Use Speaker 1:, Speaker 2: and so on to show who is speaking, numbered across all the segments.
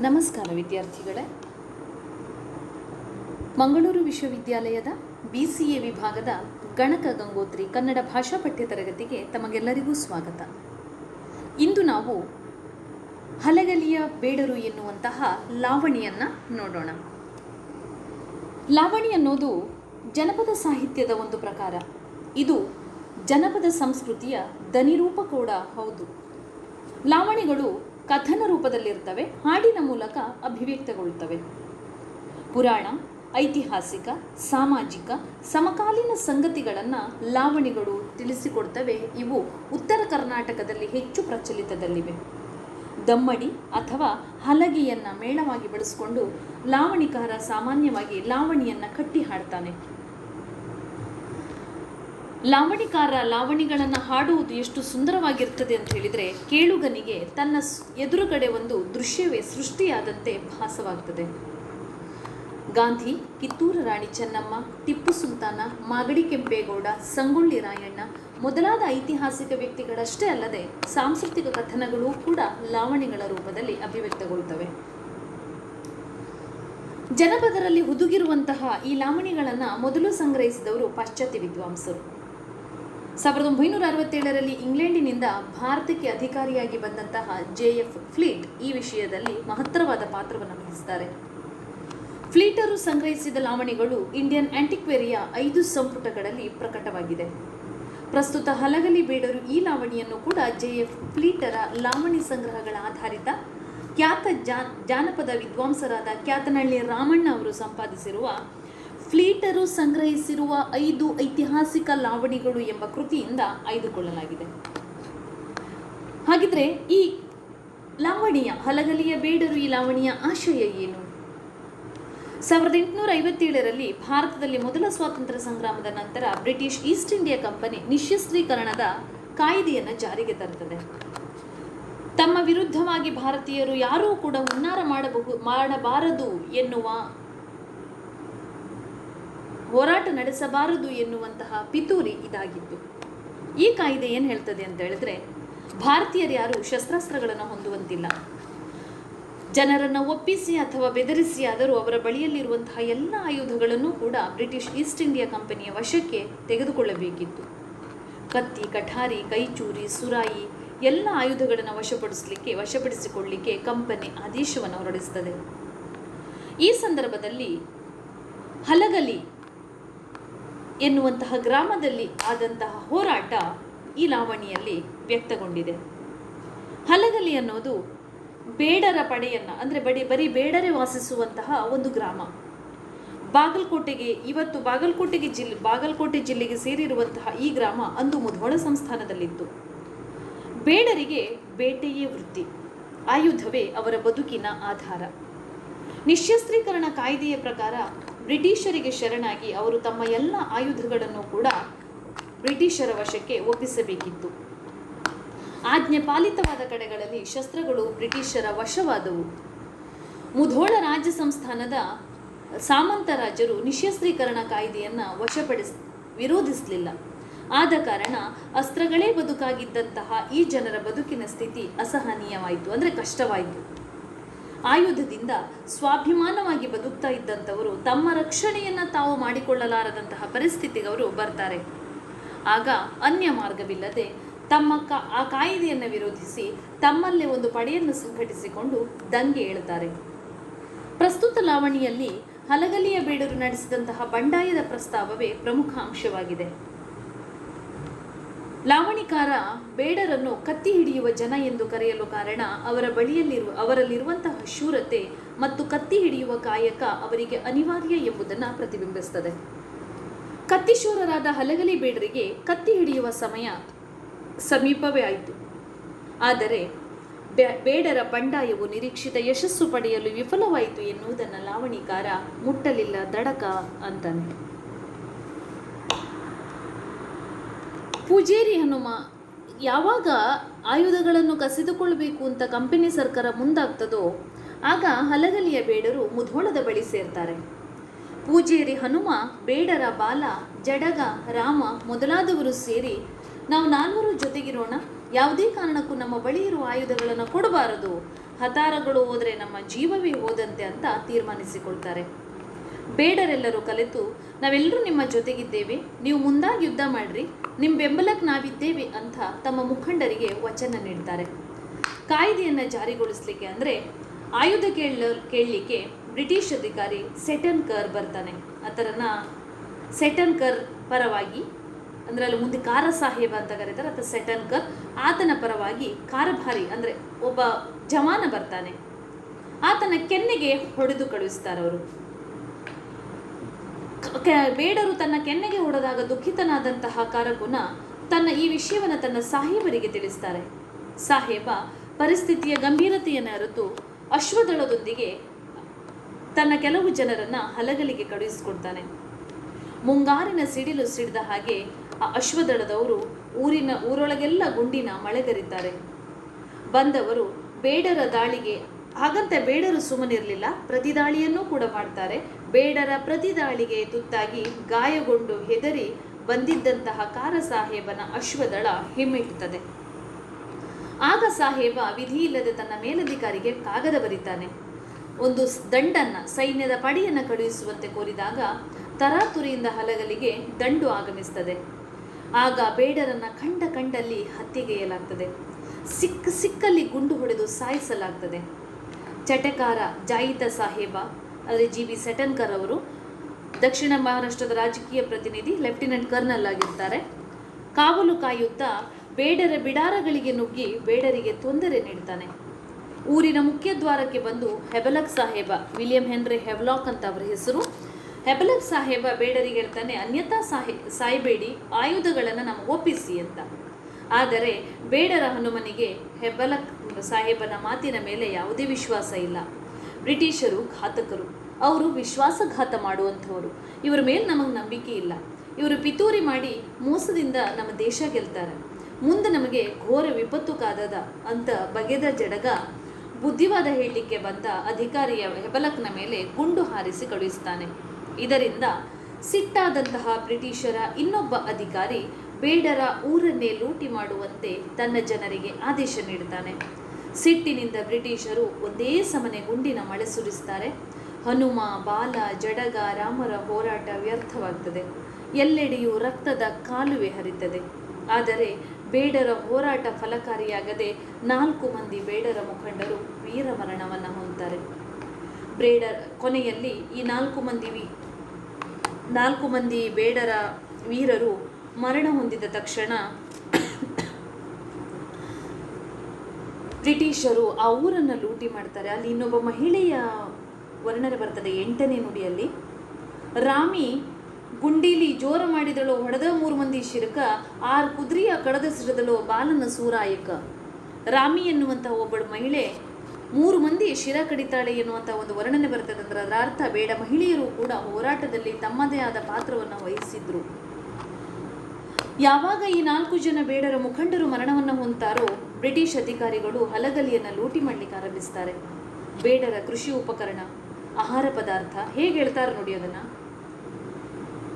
Speaker 1: ನಮಸ್ಕಾರ ವಿದ್ಯಾರ್ಥಿಗಳೇ. ಮಂಗಳೂರು ವಿಶ್ವವಿದ್ಯಾಲಯದ ಬಿ ಸಿ ಎ ವಿಭಾಗದ ಗಣಕ ಗಂಗೋತ್ರಿ ಕನ್ನಡ ಭಾಷಾ ಪಠ್ಯ ತರಗತಿಗೆ ತಮಗೆಲ್ಲರಿಗೂ ಸ್ವಾಗತ. ಇಂದು ನಾವು ಹಲಗಲಿಯ ಬೇಡರು ಎನ್ನುವಂತಹ ಲಾವಣಿಯನ್ನು ನೋಡೋಣ. ಲಾವಣಿ ಅನ್ನೋದು ಜನಪದ ಸಾಹಿತ್ಯದ ಒಂದು ಪ್ರಕಾರ. ಇದು ಜನಪದ ಸಂಸ್ಕೃತಿಯ ದನಿರೂಪ ಕೂಡ ಹೌದು. ಲಾವಣಿಗಳು ಕಥನ ರೂಪದಲ್ಲಿರ್ತವೆ, ಹಾಡಿನ ಮೂಲಕ ಅಭಿವ್ಯಕ್ತಗೊಳ್ಳುತ್ತವೆ ಪುರಾಣ, ಐತಿಹಾಸಿಕ, ಸಾಮಾಜಿಕ, ಸಮಕಾಲೀನ ಸಂಗತಿಗಳನ್ನು ಲಾವಣಿಗಳು ತಿಳಿಸಿಕೊಡ್ತವೆ. ಇವು ಉತ್ತರ ಕರ್ನಾಟಕದಲ್ಲಿ ಹೆಚ್ಚು ಪ್ರಚಲಿತದಲ್ಲಿವೆ. ದಮ್ಮಡಿ ಅಥವಾ ಹಲಗೆಯನ್ನು ಮೇಳವಾಗಿ ಬಳಸಿಕೊಂಡು ಲಾವಣಿಕಾರ ಸಾಮಾನ್ಯವಾಗಿ ಲಾವಣಿಯನ್ನು ಕಟ್ಟಿ ಹಾಡ್ತಾನೆ. ಲಾವಣಿಕಾರ ಲಾವಣಿಗಳನ್ನು ಹಾಡುವುದು ಎಷ್ಟು ಸುಂದರವಾಗಿರ್ತದೆ ಅಂತ ಹೇಳಿದರೆ ಕೇಳುಗನಿಗೆ ತನ್ನ ಎದುರುಗಡೆ ಒಂದು ದೃಶ್ಯವೇ ಸೃಷ್ಟಿಯಾದಂತೆ ಭಾಸವಾಗ್ತದೆ. ಗಾಂಧಿ, ಕಿತ್ತೂರು ರಾಣಿ ಚೆನ್ನಮ್ಮ, ಟಿಪ್ಪು ಸುಲ್ತಾನ, ಮಾಗಡಿ ಕೆಂಪೇಗೌಡ, ಸಂಗೊಳ್ಳಿ ರಾಯಣ್ಣ ಮೊದಲಾದ ಐತಿಹಾಸಿಕ ವ್ಯಕ್ತಿಗಳಷ್ಟೇ ಅಲ್ಲದೆ ಸಾಂಸ್ಕೃತಿಕ ಕಥನಗಳು ಕೂಡ ಲಾವಣಿಗಳ ರೂಪದಲ್ಲಿ ಅಭಿವ್ಯಕ್ತಗೊಳ್ತವೆ. ಜನಪದರಲ್ಲಿ ಹುದುಗಿರುವಂತಹ ಈ ಲಾವಣಿಗಳನ್ನು ಮೊದಲು ಸಂಗ್ರಹಿಸಿದವರು ಪಾಶ್ಚಾತ್ಯ ವಿದ್ವಾಂಸರು. ಸಾವಿರದ ಒಂಬೈನೂರ ಅರವತ್ತೇಳರಲ್ಲಿ ಇಂಗ್ಲೆಂಡಿನಿಂದ ಭಾರತಕ್ಕೆ ಅಧಿಕಾರಿಯಾಗಿ ಬಂದಂತಹ ಜೆ ಎಫ್ ಫ್ಲೀಟ್ ಈ ವಿಷಯದಲ್ಲಿ ಮಹತ್ತರವಾದ ಪಾತ್ರವನ್ನು ವಹಿಸಿದ್ದಾರೆ ಫ್ಲೀಟರು ಸಂಗ್ರಹಿಸಿದ ಲಾವಣಿಗಳು ಇಂಡಿಯನ್ ಆಂಟಿಕ್ವೇರಿಯ ಐದು ಸಂಪುಟಗಳಲ್ಲಿ ಪ್ರಕಟವಾಗಿದೆ. ಪ್ರಸ್ತುತ ಹಲಗಲಿ ಬೇಡರು ಈ ಲಾವಣಿಯನ್ನು ಕೂಡ ಜೆ ಎಫ್ ಫ್ಲೀಟರ ಲಾವಣಿ ಸಂಗ್ರಹಗಳ ಆಧಾರಿತ ಖ್ಯಾತ ಜಾನಪದ ವಿದ್ವಾಂಸರಾದ ಖ್ಯಾತನಹಳ್ಳಿ ರಾಮಣ್ಣ ಅವರು ಸಂಪಾದಿಸಿರುವ ಫ್ಲೀಟರು ಸಂಗ್ರಹಿಸಿರುವ ಐದು ಐತಿಹಾಸಿಕ ಲಾವಣಿಗಳು ಎಂಬ ಕೃತಿಯಿಂದ ಆಯ್ದುಕೊಳ್ಳಲಾಗಿದೆ. ಹಾಗಿದ್ರೆ ಈ ಲಾವಣಿಯ, ಹಲಗಲಿಯ ಬೇಡರು ಈ ಲಾವಣಿಯ ಆಶಯ ಏನು? ಸಾವಿರದ ಎಂಟುನೂರ ಐವತ್ತೇಳರಲ್ಲಿ ಭಾರತದಲ್ಲಿ ಮೊದಲ ಸ್ವಾತಂತ್ರ್ಯ ಸಂಗ್ರಾಮದ ನಂತರ ಬ್ರಿಟಿಷ್ ಈಸ್ಟ್ ಇಂಡಿಯಾ ಕಂಪನಿ ನಿಶಸ್ತ್ರೀಕರಣದ ಕಾಯ್ದೆಯನ್ನು ಜಾರಿಗೆ ತರುತ್ತದೆ. ತಮ್ಮ ವಿರುದ್ಧವಾಗಿ ಭಾರತೀಯರು ಯಾರೂ ಕೂಡ ಹುನ್ನಾರ ಮಾಡಬಹುದು, ಮಾಡಬಾರದು ಎನ್ನುವ ಹೋರಾಟ ನಡೆಸಬಾರದು ಎನ್ನುವಂತಹ ಪಿತೂರಿ ಇದಾಗಿತ್ತು. ಈ ಕಾಯ್ದೆ ಏನು ಹೇಳ್ತದೆ ಅಂತ ಹೇಳಿದ್ರೆ, ಭಾರತೀಯರು ಯಾರು ಶಸ್ತ್ರಾಸ್ತ್ರಗಳನ್ನು ಹೊಂದುವಂತಿಲ್ಲ. ಜನರನ್ನು ಒಪ್ಪಿಸಿ ಅಥವಾ ಬೆದರಿಸಿ ಆದರೂ ಅವರ ಬಳಿಯಲ್ಲಿರುವಂತಹ ಎಲ್ಲ ಆಯುಧಗಳನ್ನು ಕೂಡ ಬ್ರಿಟಿಷ್ ಈಸ್ಟ್ ಇಂಡಿಯಾ ಕಂಪನಿಯ ವಶಕ್ಕೆ ತೆಗೆದುಕೊಳ್ಳಬೇಕಿತ್ತು. ಕತ್ತಿ, ಕಠಾರಿ, ಕೈಚೂರಿ, ಸುರಾಯಿ ಎಲ್ಲ ಆಯುಧಗಳನ್ನು ವಶಪಡಿಸಲಿಕ್ಕೆ ವಶಪಡಿಸಿಕೊಳ್ಳಲಿಕ್ಕೆ ಕಂಪನಿ ಆದೇಶವನ್ನು ಹೊರಡಿಸುತ್ತದೆ ಈ ಸಂದರ್ಭದಲ್ಲಿ ಹಲಗಲಿ ಎನ್ನುವಂತಹ ಗ್ರಾಮದಲ್ಲಿ ಆದಂತಹ ಹೋರಾಟ ಈ ಲಾವಣಿಯಲ್ಲಿ ವ್ಯಕ್ತಗೊಂಡಿದೆ. ಹಲಗಲಿ ಅನ್ನೋದು ಬೇಡರ ಪಡೆಯನ್ನು, ಅಂದರೆ ಬಡಿ, ಬರೀ ಬೇಡರೆ ವಾಸಿಸುವಂತಹ ಒಂದು ಗ್ರಾಮ. ಬಾಗಲಕೋಟೆಗೆ, ಇವತ್ತು ಬಾಗಲಕೋಟೆಗೆ ಜಿಲ್ಲೆ ಬಾಗಲಕೋಟೆ ಜಿಲ್ಲೆಗೆ ಸೇರಿರುವಂತಹ ಈ ಗ್ರಾಮ ಅಂದು ಮುಧೋಳ ಸಂಸ್ಥಾನದಲ್ಲಿತ್ತು. ಬೇಡರಿಗೆ ಬೇಟೆಯೇ ವೃತ್ತಿ, ಆಯುಧವೇ ಅವರ ಬದುಕಿನ ಆಧಾರ. ನಿಶಸ್ತ್ರೀಕರಣ ಕಾಯ್ದೆಯ ಪ್ರಕಾರ ಬ್ರಿಟಿಷರಿಗೆ ಶರಣಾಗಿ ಅವರು ತಮ್ಮ ಎಲ್ಲ ಆಯುಧಗಳನ್ನು ಕೂಡ ಬ್ರಿಟಿಷರ ವಶಕ್ಕೆ ಒಪ್ಪಿಸಬೇಕಿತ್ತು. ಆಜ್ಞೆ ಪಾಲಿತವಾದ ಕಡೆಗಳಲ್ಲಿ ಶಸ್ತ್ರಗಳು ಬ್ರಿಟಿಷರ ವಶವಾದವು. ಮುಧೋಳ ರಾಜ್ಯ ಸಂಸ್ಥಾನದ ಸಾಮಂತ ರಾಜರು ನಿಶಸ್ತ್ರೀಕರಣ ಕಾಯ್ದೆಯನ್ನು ವಶಪಡಿಸ್, ವಿರೋಧಿಸಲಿಲ್ಲ. ಆದ ಕಾರಣ ಅಸ್ತ್ರಗಳೇ ಬದುಕಾಗಿದ್ದಂತಹ ಈ ಜನರ ಬದುಕಿನ ಸ್ಥಿತಿ ಅಸಹನೀಯವಾಯಿತು, ಅಂದರೆ ಕಷ್ಟವಾಯಿತು. ಆಯುಧದಿಂದ ಸ್ವಾಭಿಮಾನವಾಗಿ ಬದುಕ್ತಾ ಇದ್ದಂಥವರು ತಮ್ಮ ರಕ್ಷಣೆಯನ್ನು ತಾವು ಮಾಡಿಕೊಳ್ಳಲಾರದಂತಹ ಪರಿಸ್ಥಿತಿಗೆ ಅವರು ಬರ್ತಾರೆ. ಆಗ ಅನ್ಯ ಮಾರ್ಗವಿಲ್ಲದೆ ತಮ್ಮ ಕ, ಆ ಕಾಯಿದೆಯನ್ನು ವಿರೋಧಿಸಿ ತಮ್ಮಲ್ಲೇ ಒಂದು ಪಡೆಯನ್ನು ಸಂಘಟಿಸಿಕೊಂಡು ದಂಗೆ ಏಳುತ್ತಾರೆ. ಪ್ರಸ್ತುತ ಲಾವಣಿಯಲ್ಲಿ ಹಲಗಲಿಯ ಬೇಡರು ನಡೆಸಿದಂತಹ ಬಂಡಾಯದ ಪ್ರಸ್ತಾವವೇ ಪ್ರಮುಖ ಅಂಶವಾಗಿದೆ. ಲಾವಣಿಕಾರ ಬೇಡರನ್ನು ಕತ್ತಿ ಹಿಡಿಯುವ ಜನ ಎಂದು ಕರೆಯಲು ಕಾರಣ ಅವರ ಬಳಿಯಲ್ಲಿರುವ ಅವರಲ್ಲಿರುವಂತಹ ಶೂರತೆ ಮತ್ತು ಕತ್ತಿ ಹಿಡಿಯುವ ಕಾಯಕ ಅವರಿಗೆ ಅನಿವಾರ್ಯ ಎಂಬುದನ್ನು ಪ್ರತಿಬಿಂಬಿಸುತ್ತದೆ ಕತ್ತಿಶೂರರಾದ ಹಲಗಲಿ ಬೇಡರಿಗೆ ಕತ್ತಿ ಹಿಡಿಯುವ ಸಮಯ ಸಮೀಪವೇ ಆಯಿತು. ಆದರೆ ಬೇಡರ ಬಂಡಾಯವು ನಿರೀಕ್ಷಿತ ಯಶಸ್ಸು ಪಡೆಯಲು ವಿಫಲವಾಯಿತು ಎನ್ನುವುದನ್ನು ಲಾವಣಿಕಾರ ಮುಟ್ಟಲಿಲ್ಲ ದಡಕ ಅಂತಾನೆ. ಪೂಜೇರಿ ಹನುಮ, ಯಾವಾಗ ಆಯುಧಗಳನ್ನು ಕಸಿದುಕೊಳ್ಳಬೇಕು ಅಂತ ಕಂಪನಿ ಸರ್ಕಾರ ಮುಂದಾಗ್ತದೋ, ಆಗ ಹಲಗಲಿಯ ಬೇಡರು ಮುಧೋಳದ ಬಳಿ ಸೇರ್ತಾರೆ. ಪೂಜೇರಿ ಹನುಮ, ಬೇಡರ ಬಾಲ, ಜಡಗ, ರಾಮ ಮೊದಲಾದವರು ಸೇರಿ, ನಾವು ನಾಲ್ವರು ಜೊತೆಗಿರೋಣ, ಯಾವುದೇ ಕಾರಣಕ್ಕೂ ನಮ್ಮ ಬಳಿ ಇರುವ ಆಯುಧಗಳನ್ನು ಕೊಡಬಾರದು, ಹತಾರಗಳು ಹೋದರೆ ನಮ್ಮ ಜೀವವೇ ಹೋದಂತೆ ಅಂತ ತೀರ್ಮಾನಿಸಿಕೊಳ್ತಾರೆ. ಬೇಡರೆಲ್ಲರೂ ಕಲಿತು ನಾವೆಲ್ಲರೂ ನಿಮ್ಮ ಜೊತೆಗಿದ್ದೇವೆ. ನೀವು ಮುಂದಾಗಿ ಯುದ್ಧ ಮಾಡ್ರಿ. ನಿಮ್ಮ ಬೆಂಬಲಕ್ಕೆ ನಾವಿದ್ದೇವೆ ಅಂತ ತಮ್ಮ ಮುಖಂಡರಿಗೆ ವಚನ ನೀಡ್ತಾರೆ. ಕಾಯ್ದೆಯನ್ನು ಜಾರಿಗೊಳಿಸಲಿಕ್ಕೆ ಅಂದರೆ ಆಯುಧ ಕೇಳ ಕೇಳಲಿಕ್ಕೆ ಬ್ರಿಟಿಷ್ ಅಧಿಕಾರಿ ಸೆಟನ್ ಕರ್ ಬರ್ತಾನೆ. ಆತರನ್ನ ಸೆಟನ್ ಕರ್ ಪರವಾಗಿ ಅಂದರೆ ಅಲ್ಲಿ ಮುಂದೆ ಕಾರ ಸಾಹೇಬ ಅಂತ ಕರೀತಾರೆ, ಅಥವಾ ಸೆಟನ್ ಕರ್ ಆತನ ಪರವಾಗಿ ಕಾರಭಾರಿ ಅಂದರೆ ಒಬ್ಬ ಜವಾನ ಬರ್ತಾನೆ. ಆತನ ಕೆನ್ನೆಗೆ ಹೊಡೆದು ಕಳುಹಿಸ್ತಾರೆ ಅವರು. ಬೇಡರು ತನ್ನ ಕೆನ್ನೆಗೆ ಹೊಡೆದಾಗ ದುಃಖಿತನಾದಂತಹ ಕಾರಗುಣ ತನ್ನ ಈ ವಿಷಯವನ್ನು ತನ್ನ ಸಾಹೇಬರಿಗೆ ತಿಳಿಸ್ತಾರೆ. ಸಾಹೇಬ ಪರಿಸ್ಥಿತಿಯ ಗಂಭೀರತೆಯನ್ನು ಅರಿತು ಅಶ್ವದಳದೊಂದಿಗೆ ತನ್ನ ಕೆಲವು ಜನರನ್ನ ಹಲಗಲಿಗೆ ಕಳುಹಿಸಿಕೊಡ್ತಾನೆ. ಮುಂಗಾರಿನ ಸಿಡಿಲು ಸಿಡಿದ ಹಾಗೆ ಆ ಅಶ್ವದಳದವರು ಊರಿನ ಊರೊಳಗೆಲ್ಲ ಗುಂಡಿನ ಮಳೆಗರಿದ್ದಾರೆ. ಬಂದವರು ಬೇಡರ ದಾಳಿಗೆ ಹಾಗಂತ ಬೇಡರು ಸುಮ್ಮನಿರಲಿಲ್ಲ. ಪ್ರತಿದಾಳಿಯನ್ನೂ ಕೂಡ ಮಾಡ್ತಾರೆ. ಬೇಡರ ಪ್ರತಿದಾಳಿಗೆ ತುತ್ತಾಗಿ ಗಾಯಗೊಂಡು ಹೆದರಿ ಬಂದಿದ್ದಂತಹ ಕಾರ ಸಾಹೇಬನ ಅಶ್ವದಳ ಹಿಮ್ಮೆಟ್ಟುತ್ತದೆ. ಆಗ ಸಾಹೇಬ ವಿಧಿ ಇಲ್ಲದೆ ತನ್ನ ಮೇಲಧಿಕಾರಿಗೆ ಕಾಗದ ಬರೀತಾನೆ. ಒಂದು ದಂಡನ್ನ, ಸೈನ್ಯದ ಪಡೆಯನ್ನು ಕಳುಹಿಸುವಂತೆ ಕೋರಿದಾಗ ತರಾತುರಿಯಿಂದ ಹಲಗಲಿಗೆ ದಂಡು ಆಗಮಿಸ್ತದೆ. ಆಗ ಬೇಡರನ್ನ ಕಂಡ ಕಂಡಲ್ಲಿ ಹತ್ಯೆಗೆಯಲಾಗ್ತದೆ. ಸಿಕ್ಕ ಸಿಕ್ಕಲ್ಲಿ ಗುಂಡು ಹೊಡೆದು ಸಾಯಿಸಲಾಗ್ತದೆ. ಚಟಕಾರ ಜಾಯಿತ ಸಾಹೇಬ ಅಂದರೆ ಜಿ ಬಿ ಸೆಟನ್ಕರ್ ಅವರು ದಕ್ಷಿಣ ಮಹಾರಾಷ್ಟ್ರದ ರಾಜಕೀಯ ಪ್ರತಿನಿಧಿ, ಲೆಫ್ಟಿನೆಂಟ್ ಕರ್ನಲ್ ಆಗಿರ್ತಾರೆ. ಕಾವಲು ಕಾಯುತ್ತಾ ಬೇಡರ ಬಿಡಾರಗಳಿಗೆ ನುಗ್ಗಿ ಬೇಡರಿಗೆ ತೊಂದರೆ ನೀಡ್ತಾನೆ. ಊರಿನ ಮುಖ್ಯ ದ್ವಾರಕ್ಕೆ ಬಂದು ಹೆಬಲಕ್ ಸಾಹೇಬ, ವಿಲಿಯಂ ಹೆನ್ರಿ ಹೆವ್ಲಾಕ್ ಅಂತ ಅವರ ಹೆಸರು. ಹೆಬಲಕ್ ಸಾಹೇಬ ಬೇಡರಿಗೆ ಹೇಳ್ತಾನೆ ಅನ್ಯಥಾ ಸಾಹೇ, ಸಾಯ್ಬೇಡಿ, ಆಯುಧಗಳನ್ನು ನಮಗೆ ಒಪ್ಪಿಸಿ ಅಂತ. ಆದರೆ ಬೇಡರ ಹನುಮನಿಗೆ ಹೆಬಲಕ್ ಸಾಹೇಬನ ಮಾತಿನ ಮೇಲೆ ಯಾವುದೇ ವಿಶ್ವಾಸ ಇಲ್ಲ. ಬ್ರಿಟಿಷರು ಘಾತಕರು. ಅವರು ವಿಶ್ವಾಸಘಾತ ಮಾಡುವಂಥವರು. ಇವರ ಮೇಲೆ ನಮಗೆ ನಂಬಿಕೆ ಇಲ್ಲ. ಇವರು ಪಿತೂರಿ ಮಾಡಿ ಮೋಸದಿಂದ ನಮ್ಮ ದೇಶ ಗೆಲ್ತಾರೆ. ಮುಂದೆ ನಮಗೆ ಘೋರ ವಿಪತ್ತು ಕಾದದ ಅಂತ ಬಗೆದ ಜಡಗ ಬುದ್ಧಿವಾದ ಹೇಳಲಿಕ್ಕೆ ಬಂದ ಅಧಿಕಾರಿಯ ಹೆಬಲಕ್ನ ಮೇಲೆ ಗುಂಡು ಹಾರಿಸಿ ಕಳುಹಿಸ್ತಾನೆ. ಇದರಿಂದ ಸಿಟ್ಟಾದಂತಹ ಬ್ರಿಟಿಷರ ಇನ್ನೊಬ್ಬ ಅಧಿಕಾರಿ ಬೇಡರ ಊರನ್ನೇ ಲೂಟಿ ಮಾಡುವಂತೆ ತನ್ನ ಜನರಿಗೆ ಆದೇಶ ನೀಡುತ್ತಾನೆ. ಸಿಟ್ಟಿನಿಂದ ಬ್ರಿಟಿಷರು ಒಂದೇ ಸಮನೆ ಗುಂಡಿನ ಮಳೆ ಸುರಿಸುತ್ತಾರೆ ಹನುಮ, ಬಾಲ, ಜಡಗ, ರಾಮರ ಹೋರಾಟ ವ್ಯರ್ಥವಾಗ್ತದೆ. ಎಲ್ಲೆಡೆಯೂ ರಕ್ತದ ಕಾಲುವೆ ಹರಿತದೆ. ಆದರೆ ಬೇಡರ ಹೋರಾಟ ಫಲಕಾರಿಯಾಗದೆ ನಾಲ್ಕು ಮಂದಿ ಬೇಡರ ಮುಖಂಡರು ವೀರಮರಣವನ್ನು ಹೊಂದ್ತಾರೆ ಬೇಡರ ಕೊನೆಯಲ್ಲಿ ಈ ನಾಲ್ಕು ಮಂದಿ ನಾಲ್ಕು ಮಂದಿ ಬೇಡರ ವೀರರು ಮರಣ ಹೊಂದಿದ ತಕ್ಷಣ ಬ್ರಿಟಿಷರು ಆ ಊರನ್ನು ಲೂಟಿ ಮಾಡ್ತಾರೆ. ಅಲ್ಲಿ ಇನ್ನೊಬ್ಬ ಮಹಿಳೆಯ ವರ್ಣನೆ ಬರ್ತದೆ ಎಂಟನೇ ನುಡಿಯಲ್ಲಿ. ರಾಮಿ ಗುಂಡೀಲಿ ಜೋರ ಮಾಡಿದಳು, ಹೊಡೆದ ಮೂರು ಮಂದಿ ಶಿರಕ, ಆರು ಕುದುರೆಯ ಕಡದ ಸಿಡದಳು ಬಾಲನ ಸೂರಾಯಕ. ರಾಮಿ ಎನ್ನುವಂಥ ಒಬ್ಬಳು ಮಹಿಳೆ ಮೂರು ಮಂದಿ ಶಿರ ಕಡಿತಾಳೆ ಎನ್ನುವಂಥ ಒಂದು ವರ್ಣನೆ ಬರ್ತದೆ. ಅಂದ್ರೆ ಅದರ ಅರ್ಥ ಬೇಡ, ಮಹಿಳೆಯರು ಕೂಡ ಹೋರಾಟದಲ್ಲಿ ತಮ್ಮದೇ ಆದ ಪಾತ್ರವನ್ನು ವಹಿಸಿದ್ರು. ಯಾವಾಗ ಈ ನಾಲ್ಕು ಜನ ಬೇಡರ ಮುಖಂಡರು ಮರಣವನ್ನು ಹೊಂತಾರೋ ಬ್ರಿಟಿಷ್ ಅಧಿಕಾರಿಗಳು ಹಲಗಲಿಯನ್ನು ಲೂಟಿ ಮಾಡಲಿಕ್ಕೆ ಆರಂಭಿಸ್ತಾರೆ. ಬೇಡರ ಕೃಷಿ ಉಪಕರಣ, ಆಹಾರ ಪದಾರ್ಥ, ಹೇಗೆ ಹೇಳ್ತಾರೆ ನೋಡಿ ಅದನ್ನು?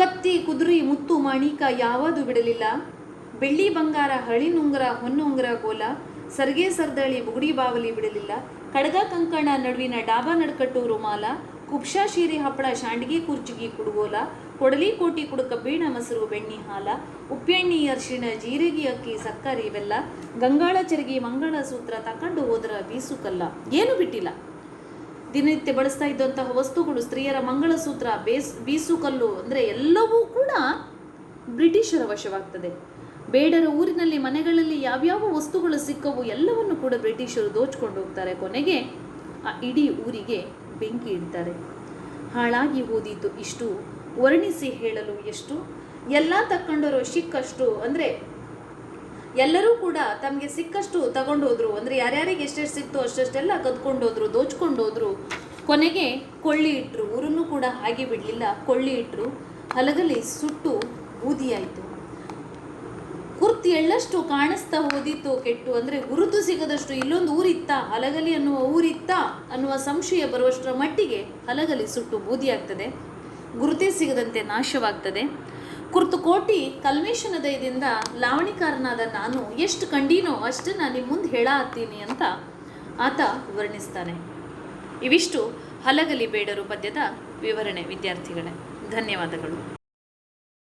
Speaker 1: ಕತ್ತಿ, ಕುದುರಿ, ಮುತ್ತು, ಮಾಣಿಕ ಯಾವುದು ಬಿಡಲಿಲ್ಲ. ಬೆಳ್ಳಿ ಬಂಗಾರ ಹಳಿನುಂಗರ ಹೊನ್ನುಂಗರ ಗೋಲ, ಸರ್ಗೆ, ಸರ್ದಳಿ, ಬುಗುಡಿ, ಬಾವಲಿ ಬಿಡಲಿಲ್ಲ. ಕಡಗ ಕಂಕಣ ನಡುವಿನ ಡಾಬಾ ನಡ್ಕಟ್ಟು ರುಮಾಲ ಕುಬ್ಷಾ ಶೀರಿ ಹಪ್ಪಳ ಶಾಂಡ್ಗಿ ಕುರ್ಚಿಗಿ ಕುಡುಗೋಲ, ಕೊಡಲಿ ಕೋಟಿ ಕುಡುಕ ಬೀಣ ಮೊಸರು ಬೆಣ್ಣಿ ಹಾಲ ಉಪ್ಪೆಣ್ಣಿ ಅರಿಶಿಣ ಜೀರಿಗೆ ಅಕ್ಕಿ ಸಕ್ಕರೆ ಇವೆಲ್ಲ, ಗಂಗಾಳ ಚರಗಿ ಮಂಗಳ ಸೂತ್ರ ತಕೊಂಡು ಹೋದ್ರ ಬೀಸುಕಲ್ಲ. ಏನು ಬಿಟ್ಟಿಲ್ಲ. ದಿನನಿತ್ಯ ಬಳಸ್ತಾ ಇದ್ದಂತಹ ವಸ್ತುಗಳು ಸ್ತ್ರೀಯರ ಮಂಗಳಸೂತ್ರ ಬೇಸ್, ಬೀಸುಕಲ್ಲು ಅಂದರೆ ಎಲ್ಲವೂ ಕೂಡ ಬ್ರಿಟಿಷರ ವಶವಾಗ್ತದೆ. ಬೇಡರ ಊರಿನಲ್ಲಿ ಮನೆಗಳಲ್ಲಿ ಯಾವ್ಯಾವ ವಸ್ತುಗಳು ಸಿಕ್ಕವು ಎಲ್ಲವನ್ನು ಕೂಡ ಬ್ರಿಟಿಷರು ದೋಚ್ಕೊಂಡು ಹೋಗ್ತಾರೆ. ಕೊನೆಗೆ ಆ ಇಡೀ ಊರಿಗೆ ಬೆಂಕಿ ಇಡ್ತಾರೆ. ಹಾಳಾಗಿ ಓದಿತು ಇಷ್ಟು. ವರ್ಣಿಸಿ ಹೇಳಲು ಎಷ್ಟು? ಎಲ್ಲ ತಕ್ಕೊಂಡರು ಸಿಕ್ಕಷ್ಟು ಅಂದರೆ ಎಲ್ಲರೂ ಕೂಡ ತಮಗೆ ಸಿಕ್ಕಷ್ಟು ತಗೊಂಡು ಹೋದ್ರು ಅಂದರೆ ಯಾರ್ಯಾರಿಗೆ ಎಷ್ಟೆಷ್ಟು ಸಿಕ್ತೋ ಅಷ್ಟೆಷ್ಟೆಲ್ಲ ಕದ್ಕೊಂಡೋದ್ರು, ದೋಚ್ಕೊಂಡೋದ್ರು. ದೋಚ್ಕೊಂಡು ಕೊನೆಗೆ ಕೊಳ್ಳಿ ಇಟ್ಟರು ಊರನ್ನು ಕೂಡ ಹಾಗೆ ಬಿಡಲಿಲ್ಲ. ಕೊಳ್ಳಿ ಇಟ್ಟರು ಹಲಗಲಿ ಸುಟ್ಟು ಬೂದಿಯಾಯಿತು. ಕುರ್ತಿ ಎಳ್ಳಷ್ಟು ಕಾಣಿಸ್ತಾ ಹೋದಿತ್ತು ಕೆಟ್ಟು ಅಂದರೆ ಗುರುತು ಸಿಗದಷ್ಟು ಇಲ್ಲೊಂದು ಊರಿತ್ತ ಹಲಗಲಿ ಅನ್ನುವ ಊರಿತ್ತ ಅನ್ನುವ ಸಂಶಯ ಬರುವಷ್ಟರ ಮಟ್ಟಿಗೆ ಹಲಗಲಿ ಸುಟ್ಟು ಬೂದಿಯಾಗ್ತದೆ. ಗುರುತೇ ಸಿಗದಂತೆ ನಾಶವಾಗ್ತದೆ. ಕುರ್ತು ಕೋಟಿ ಕಲ್ಮೇಶನ ದಯದಿಂದ ಲಾವಣಿಕಾರನಾದ ನಾನು ಎಷ್ಟು ಕಂಡೀನೋ ಅಷ್ಟನ್ನು ನಿಮ್ಮ ಮುಂದೆ ಹೇಳತ್ತೀನಿ ಅಂತ ಆತ ವರ್ಣಿಸ್ತಾನೆ ಇವಿಷ್ಟು ಹಲಗಲಿ ಬೇಡರು ಪದ್ಯದ ವಿವರಣೆ, ವಿದ್ಯಾರ್ಥಿಗಳೇ. ಧನ್ಯವಾದಗಳು.